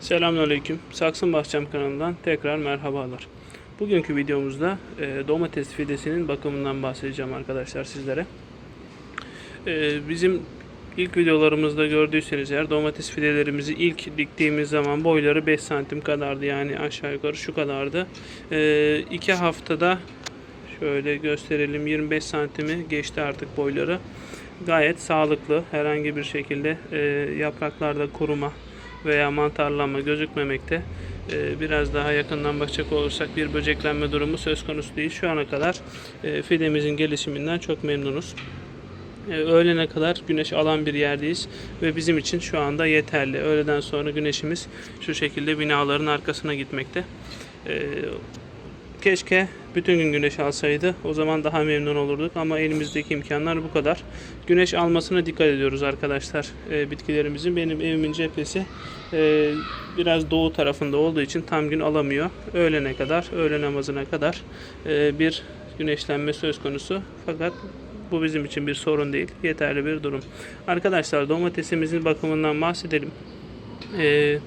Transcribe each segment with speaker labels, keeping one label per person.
Speaker 1: Selamünaleyküm. Saksın Bahçem kanalından tekrar merhabalar. Bugünkü videomuzda e, domates fidesinin bakımından bahsedeceğim arkadaşlar sizlere. E, bizim ilk videolarımızda gördüyseniz eğer domates fidelerimizi ilk diktiğimiz zaman boyları 5 santim kadardı. Yani aşağı yukarı şu kadardı. 2 haftada şöyle gösterelim 25 santimi geçti artık boyları. Gayet sağlıklı. Herhangi bir şekilde e, yapraklarda kuruma veya mantarlanma gözükmemekte. Ee, Biraz daha yakından bakacak olursak bir böceklenme durumu söz konusu değil. Şu ana kadar e, fidemizin gelişiminden çok memnunuz. Ee, Öğlene kadar güneş alan bir yerdeyiz ve bizim için şu anda yeterli. Öğleden sonra güneşimiz şu şekilde binaların arkasına gitmekte. Keşke bütün gün güneş alsaydı. O zaman daha memnun olurduk ama elimizdeki imkanlar bu kadar. Güneş almasına dikkat ediyoruz arkadaşlar e, bitkilerimizin. Benim evimin cephesi e, biraz doğu tarafında olduğu için tam gün alamıyor. Öğlene kadar, öğle namazına kadar e, bir güneşlenme söz konusu. Fakat bu bizim için bir sorun değil. Yeterli bir durum. Arkadaşlar domatesimizin bakımından bahsedelim. E,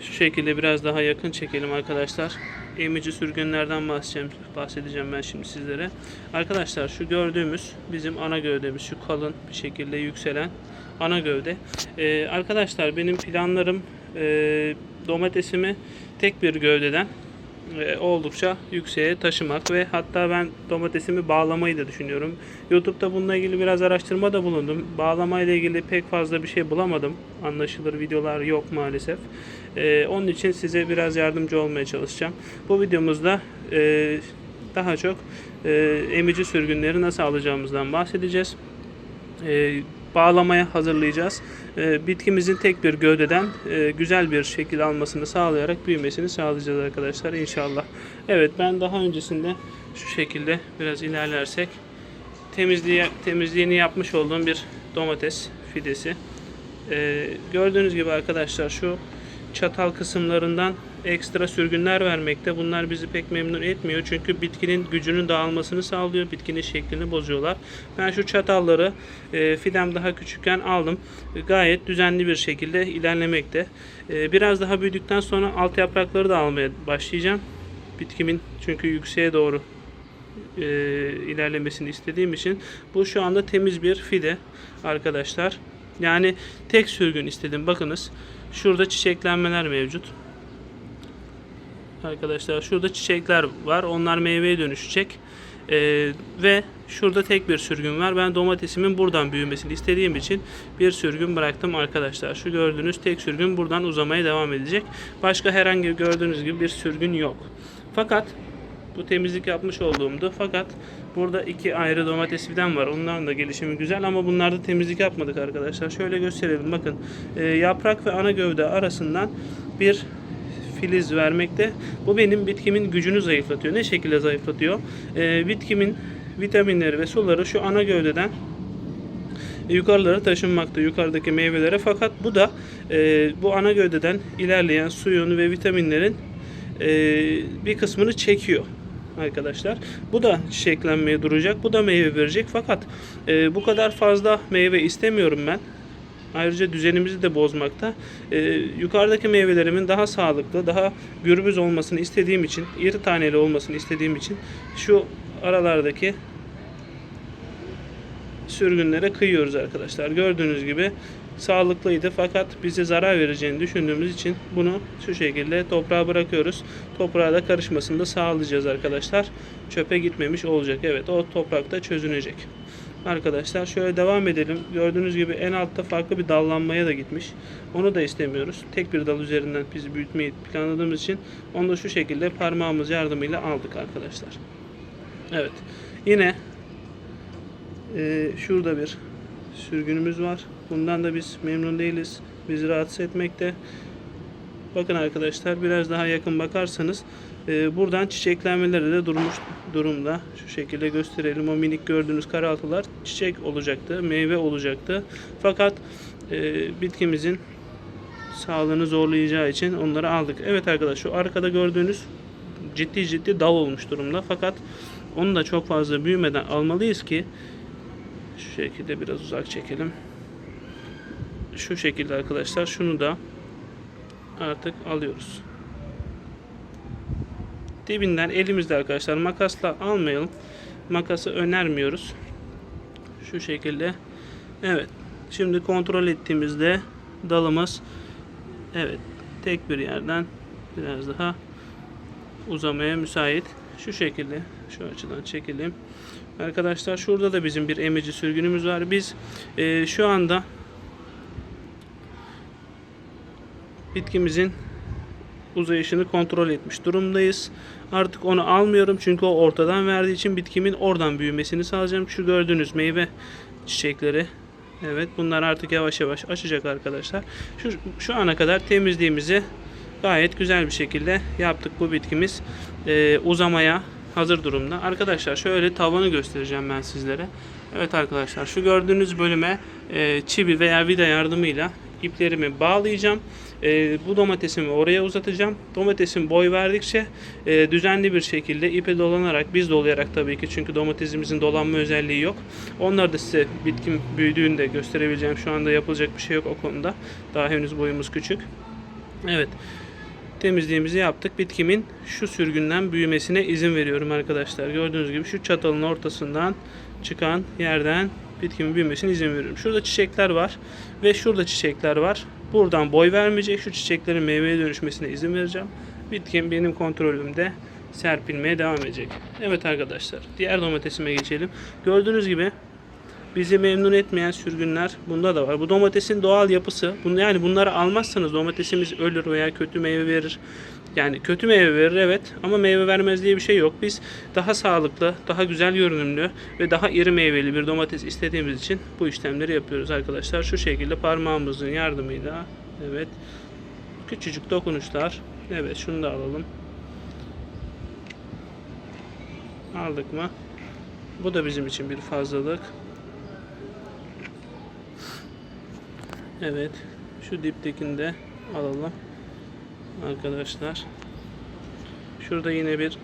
Speaker 1: şu şekilde biraz daha yakın çekelim arkadaşlar. Emici sürgünlerden bahsedeceğim, bahsedeceğim ben şimdi sizlere. Arkadaşlar şu gördüğümüz bizim ana gövdemiz. Şu kalın bir şekilde yükselen ana gövde. Ee, arkadaşlar benim planlarım e, domatesimi tek bir gövdeden oldukça yükseğe taşımak ve hatta ben domatesimi bağlamayı da düşünüyorum. YouTube'da bununla ilgili biraz araştırma da bulundum. Bağlamayla ilgili pek fazla bir şey bulamadım. Anlaşılır videolar yok maalesef. E, onun için size biraz yardımcı olmaya çalışacağım. Bu videomuzda e, daha çok e, emici sürgünleri nasıl alacağımızdan bahsedeceğiz. E, bağlamaya hazırlayacağız. E, bitkimizin tek bir gövdeden e, güzel bir şekil almasını sağlayarak büyümesini sağlayacağız arkadaşlar inşallah. Evet ben daha öncesinde şu şekilde biraz ilerlersek temizliği, temizliğini yapmış olduğum bir domates fidesi. E, gördüğünüz gibi arkadaşlar şu çatal kısımlarından ekstra sürgünler vermekte. Bunlar bizi pek memnun etmiyor. Çünkü bitkinin gücünün dağılmasını sağlıyor. Bitkinin şeklini bozuyorlar. Ben şu çatalları e, fidem daha küçükken aldım. E, Gayet düzenli bir şekilde ilerlemekte. E, biraz daha büyüdükten sonra alt yaprakları da almaya başlayacağım. Bitkimin çünkü yükseğe doğru e, ilerlemesini istediğim için bu şu anda temiz bir fide arkadaşlar. Yani tek sürgün istedim. Bakınız şurada çiçeklenmeler mevcut. Arkadaşlar şurada çiçekler var. Onlar meyveye dönüşecek. E, ve şurada tek bir sürgün var. Ben domatesimin buradan büyümesini istediğim için bir sürgün bıraktım arkadaşlar. Şu gördüğünüz tek sürgün buradan uzamaya devam edecek. Başka herhangi gördüğünüz gibi bir sürgün yok. Fakat bu temizlik yapmış olduğumdu. Fakat burada iki ayrı domates fidan var. Onların da gelişimi güzel ama bunlarda temizlik yapmadık arkadaşlar. Şöyle gösterelim. Bakın e, yaprak ve ana gövde arasından bir filiz vermekte. Bu benim bitkimin gücünü zayıflatıyor. Ne şekilde zayıflatıyor? E, bitkimin vitaminleri ve suları şu ana gövdeden yukarılara taşınmakta yukarıdaki meyvelere fakat bu da e, bu ana gövdeden ilerleyen suyun ve vitaminlerin e, bir kısmını çekiyor arkadaşlar. Bu da çiçeklenmeye duracak. Bu da meyve verecek. Fakat e, bu kadar fazla meyve istemiyorum ben. Ayrıca düzenimizi de bozmakta. E, yukarıdaki meyvelerimin daha sağlıklı, daha gürbüz olmasını istediğim için, iri taneli olmasını istediğim için şu aralardaki sürgünlere kıyıyoruz arkadaşlar. Gördüğünüz gibi sağlıklıydı fakat bize zarar vereceğini düşündüğümüz için bunu şu şekilde toprağa bırakıyoruz. Toprağa da karışmasını da sağlayacağız arkadaşlar. Çöpe gitmemiş olacak. Evet o toprakta çözünecek. Arkadaşlar şöyle devam edelim. Gördüğünüz gibi en altta farklı bir dallanmaya da gitmiş. Onu da istemiyoruz. Tek bir dal üzerinden biz büyütmeyi planladığımız için onu da şu şekilde parmağımız yardımıyla aldık arkadaşlar. Evet. Yine ee, şurada bir sürgünümüz var. Bundan da biz memnun değiliz. Bizi rahatsız etmekte. Bakın arkadaşlar biraz daha yakın bakarsanız e, buradan çiçeklenmeleri de durmuş durumda. Şu şekilde gösterelim. O minik gördüğünüz karaltılar çiçek olacaktı, meyve olacaktı. Fakat e, bitkimizin sağlığını zorlayacağı için onları aldık. Evet arkadaşlar şu arkada gördüğünüz ciddi ciddi dal olmuş durumda. Fakat onu da çok fazla büyümeden almalıyız ki şu şekilde biraz uzak çekelim. Şu şekilde arkadaşlar şunu da artık alıyoruz. Dibinden elimizde arkadaşlar makasla almayalım. Makası önermiyoruz. Şu şekilde. Evet. Şimdi kontrol ettiğimizde dalımız evet tek bir yerden biraz daha uzamaya müsait. Şu şekilde şu açıdan çekelim. Arkadaşlar şurada da bizim bir emici sürgünümüz var. Biz e, şu anda bitkimizin uzayışını kontrol etmiş durumdayız. Artık onu almıyorum çünkü o ortadan verdiği için bitkimin oradan büyümesini sağlayacağım. Şu gördüğünüz meyve çiçekleri Evet bunlar artık yavaş yavaş açacak arkadaşlar. Şu, şu ana kadar temizliğimizi gayet güzel bir şekilde yaptık. Bu bitkimiz e, uzamaya hazır durumda. Arkadaşlar şöyle tavanı göstereceğim ben sizlere. Evet arkadaşlar şu gördüğünüz bölüme e, çivi veya vida yardımıyla iplerimi bağlayacağım. E, bu domatesimi oraya uzatacağım. Domatesin boy verdikçe e, düzenli bir şekilde ipe dolanarak biz dolayarak tabii ki çünkü domatesimizin dolanma özelliği yok. Onları da size bitkim büyüdüğünde gösterebileceğim. Şu anda yapılacak bir şey yok o konuda. Daha henüz boyumuz küçük. Evet. Temizliğimizi yaptık. Bitkimin şu sürgünden büyümesine izin veriyorum arkadaşlar. Gördüğünüz gibi şu çatalın ortasından çıkan yerden bitkimin büyümesine izin veriyorum. Şurada çiçekler var ve şurada çiçekler var. Buradan boy vermeyecek. Şu çiçeklerin meyveye dönüşmesine izin vereceğim. Bitkim benim kontrolümde serpilmeye devam edecek. Evet arkadaşlar. Diğer domatesime geçelim. Gördüğünüz gibi bizi memnun etmeyen sürgünler bunda da var. Bu domatesin doğal yapısı. Bunu yani bunları almazsanız domatesimiz ölür veya kötü meyve verir. Yani kötü meyve verir evet ama meyve vermez diye bir şey yok. Biz daha sağlıklı, daha güzel görünümlü ve daha iri meyveli bir domates istediğimiz için bu işlemleri yapıyoruz arkadaşlar. Şu şekilde parmağımızın yardımıyla evet küçücük dokunuşlar. Evet şunu da alalım. Aldık mı? Bu da bizim için bir fazlalık. Evet. Şu diptekini de alalım. Arkadaşlar. Şurada yine bir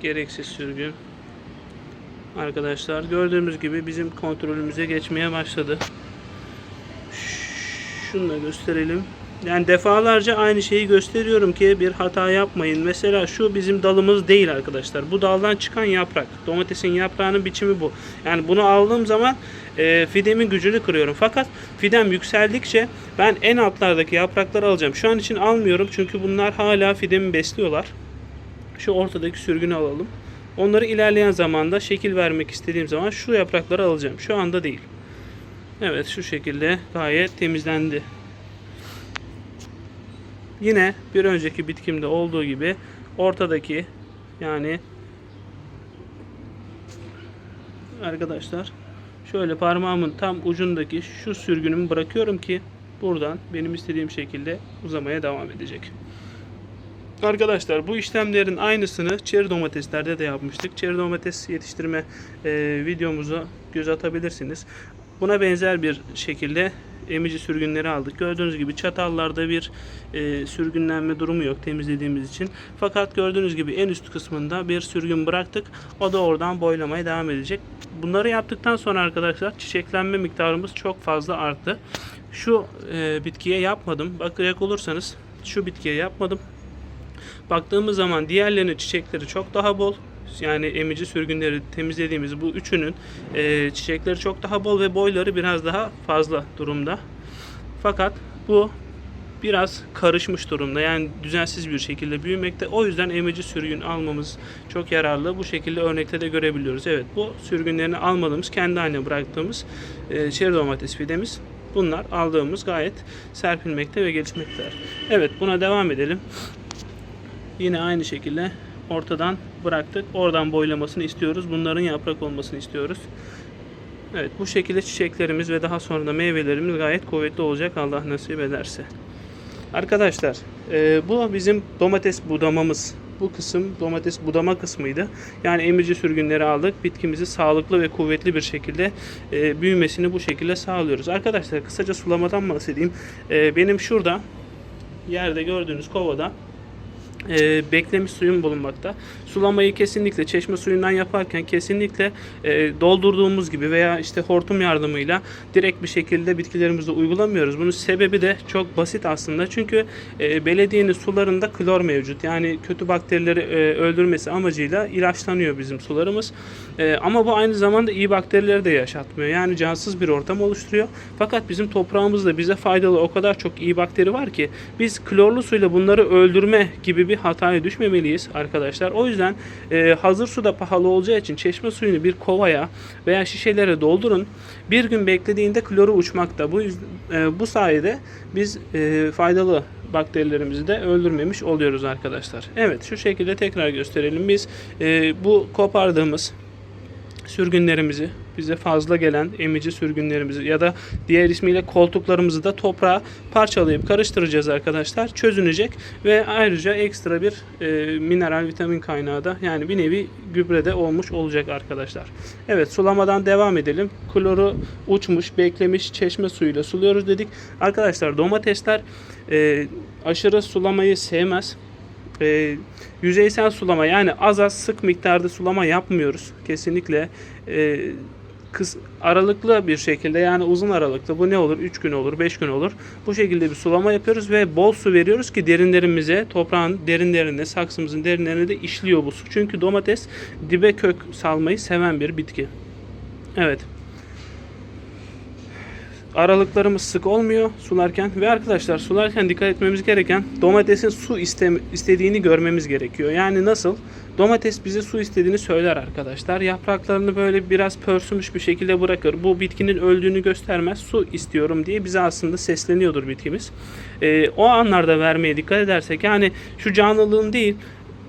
Speaker 1: gereksiz sürgün. Arkadaşlar gördüğümüz gibi bizim kontrolümüze geçmeye başladı. Şunu da gösterelim. Yani defalarca aynı şeyi gösteriyorum ki bir hata yapmayın. Mesela şu bizim dalımız değil arkadaşlar. Bu daldan çıkan yaprak. Domatesin yaprağının biçimi bu. Yani bunu aldığım zaman e, fidemin gücünü kırıyorum. Fakat fidem yükseldikçe ben en altlardaki yaprakları alacağım. Şu an için almıyorum çünkü bunlar hala fidemi besliyorlar. Şu ortadaki sürgünü alalım. Onları ilerleyen zamanda şekil vermek istediğim zaman şu yaprakları alacağım. Şu anda değil. Evet şu şekilde gayet temizlendi. Yine bir önceki bitkimde olduğu gibi ortadaki yani arkadaşlar şöyle parmağımın tam ucundaki şu sürgünümü bırakıyorum ki buradan benim istediğim şekilde uzamaya devam edecek. Arkadaşlar bu işlemlerin aynısını çeri domateslerde de yapmıştık. Çeri domates yetiştirme e, videomuza göz atabilirsiniz. Buna benzer bir şekilde emici sürgünleri aldık. Gördüğünüz gibi çatallarda bir e, sürgünlenme durumu yok temizlediğimiz için. Fakat gördüğünüz gibi en üst kısmında bir sürgün bıraktık. O da oradan boylamaya devam edecek. Bunları yaptıktan sonra arkadaşlar çiçeklenme miktarımız çok fazla arttı. Şu e, bitkiye yapmadım. Bakacak olursanız şu bitkiye yapmadım. Baktığımız zaman diğerlerinin çiçekleri çok daha bol. Yani emici sürgünleri temizlediğimiz bu üçünün e, çiçekleri çok daha bol ve boyları biraz daha fazla durumda. Fakat bu biraz karışmış durumda. Yani düzensiz bir şekilde büyümekte. O yüzden emici sürgün almamız çok yararlı. Bu şekilde örnekte de görebiliyoruz. Evet bu sürgünlerini almadığımız, kendi haline bıraktığımız e, çeri domates fidemiz. Bunlar aldığımız gayet serpilmekte ve gelişmektedir. Evet buna devam edelim. Yine aynı şekilde ortadan bıraktık. Oradan boylamasını istiyoruz. Bunların yaprak olmasını istiyoruz. Evet bu şekilde çiçeklerimiz ve daha sonra da meyvelerimiz gayet kuvvetli olacak Allah nasip ederse. Arkadaşlar e, bu bizim domates budamamız. Bu kısım domates budama kısmıydı. Yani emici sürgünleri aldık. Bitkimizi sağlıklı ve kuvvetli bir şekilde e, büyümesini bu şekilde sağlıyoruz. Arkadaşlar kısaca sulamadan bahsedeyim. E, benim şurada yerde gördüğünüz kovada e, beklemiş suyum bulunmakta. Sulamayı kesinlikle çeşme suyundan yaparken kesinlikle e, doldurduğumuz gibi veya işte hortum yardımıyla direkt bir şekilde bitkilerimize uygulamıyoruz. Bunun sebebi de çok basit aslında. Çünkü e, belediyenin sularında klor mevcut. Yani kötü bakterileri e, öldürmesi amacıyla ilaçlanıyor bizim sularımız. E, ama bu aynı zamanda iyi bakterileri de yaşatmıyor. Yani cansız bir ortam oluşturuyor. Fakat bizim toprağımızda bize faydalı o kadar çok iyi bakteri var ki biz klorlu suyla bunları öldürme gibi bir hataya düşmemeliyiz arkadaşlar. O yüzden e, hazır su da pahalı olacağı için çeşme suyunu bir kovaya veya şişelere doldurun. Bir gün beklediğinde kloru uçmakta. Bu yüzden, e, bu sayede biz e, faydalı bakterilerimizi de öldürmemiş oluyoruz arkadaşlar. Evet şu şekilde tekrar gösterelim. Biz e, bu kopardığımız sürgünlerimizi, bize fazla gelen emici sürgünlerimizi ya da diğer ismiyle koltuklarımızı da toprağa parçalayıp karıştıracağız arkadaşlar. Çözünecek ve ayrıca ekstra bir e, mineral vitamin kaynağı da yani bir nevi gübrede olmuş olacak arkadaşlar. Evet sulamadan devam edelim. Kloru uçmuş, beklemiş çeşme suyuyla suluyoruz dedik. Arkadaşlar domatesler e, aşırı sulamayı sevmez e, yüzeysel sulama yani az az sık miktarda sulama yapmıyoruz. Kesinlikle e, kıs, aralıklı bir şekilde yani uzun aralıklı bu ne olur 3 gün olur 5 gün olur. Bu şekilde bir sulama yapıyoruz ve bol su veriyoruz ki derinlerimize toprağın derinlerine saksımızın derinlerine de işliyor bu su. Çünkü domates dibe kök salmayı seven bir bitki. Evet aralıklarımız sık olmuyor sularken ve arkadaşlar sularken dikkat etmemiz gereken domatesin su iste, istediğini görmemiz gerekiyor. Yani nasıl? Domates bize su istediğini söyler arkadaşlar. Yapraklarını böyle biraz pörsümüş bir şekilde bırakır. Bu bitkinin öldüğünü göstermez. Su istiyorum diye bize aslında sesleniyordur bitkimiz. Ee, o anlarda vermeye dikkat edersek yani şu canlılığın değil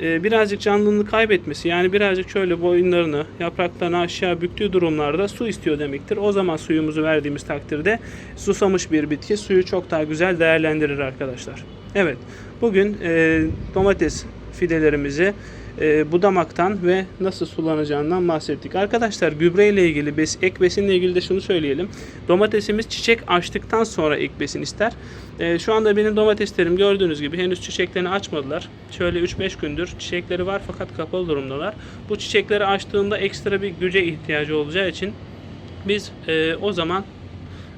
Speaker 1: e, birazcık canlılığını kaybetmesi yani birazcık şöyle boyunlarını yapraklarını aşağı büktüğü durumlarda su istiyor demektir. O zaman suyumuzu verdiğimiz takdirde susamış bir bitki suyu çok daha güzel değerlendirir arkadaşlar. Evet bugün e, domates fidelerimizi e, budamaktan ve nasıl sulanacağından bahsettik. Arkadaşlar gübre ile ilgili bes, ek besinle ilgili de şunu söyleyelim. Domatesimiz çiçek açtıktan sonra ek besin ister. E, şu anda benim domateslerim gördüğünüz gibi henüz çiçeklerini açmadılar. Şöyle 3-5 gündür çiçekleri var fakat kapalı durumdalar. Bu çiçekleri açtığında ekstra bir güce ihtiyacı olacağı için biz e, o zaman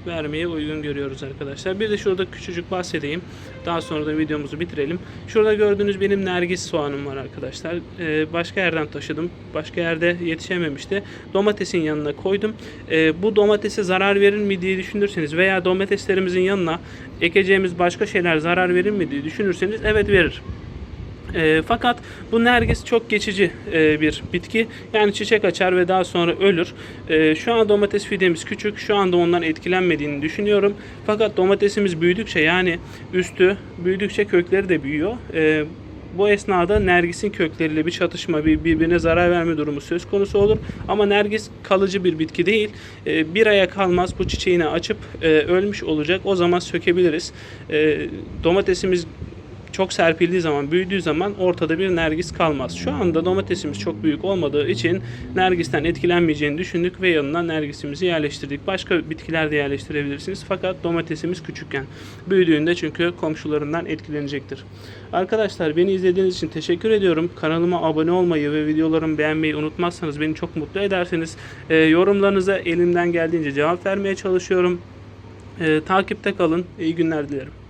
Speaker 1: vermeye uygun görüyoruz arkadaşlar. Bir de şurada küçücük bahsedeyim. Daha sonra da videomuzu bitirelim. Şurada gördüğünüz benim nergis soğanım var arkadaşlar. Ee, başka yerden taşıdım. Başka yerde yetişememişti. Domatesin yanına koydum. Ee, bu domatese zarar verir mi diye düşünürseniz veya domateslerimizin yanına ekeceğimiz başka şeyler zarar verir mi diye düşünürseniz evet verir. E, fakat bu nergis çok geçici e, bir bitki. Yani çiçek açar ve daha sonra ölür. E, şu an domates fidemiz küçük. Şu anda ondan etkilenmediğini düşünüyorum. Fakat domatesimiz büyüdükçe yani üstü büyüdükçe kökleri de büyüyor. E, bu esnada Nergis'in kökleriyle bir çatışma, bir birbirine zarar verme durumu söz konusu olur. Ama Nergis kalıcı bir bitki değil. Bir aya kalmaz bu çiçeğini açıp e, ölmüş olacak. O zaman sökebiliriz. Domatesimiz çok serpildiği zaman, büyüdüğü zaman ortada bir nergis kalmaz. Şu anda domatesimiz çok büyük olmadığı için nergisten etkilenmeyeceğini düşündük ve yanına nergisimizi yerleştirdik. Başka bitkiler de yerleştirebilirsiniz fakat domatesimiz küçükken. Büyüdüğünde çünkü komşularından etkilenecektir. Arkadaşlar beni izlediğiniz için teşekkür ediyorum. Kanalıma abone olmayı ve videolarımı beğenmeyi unutmazsanız beni çok mutlu edersiniz. E, yorumlarınıza elimden geldiğince cevap vermeye çalışıyorum. E, takipte kalın. İyi günler dilerim.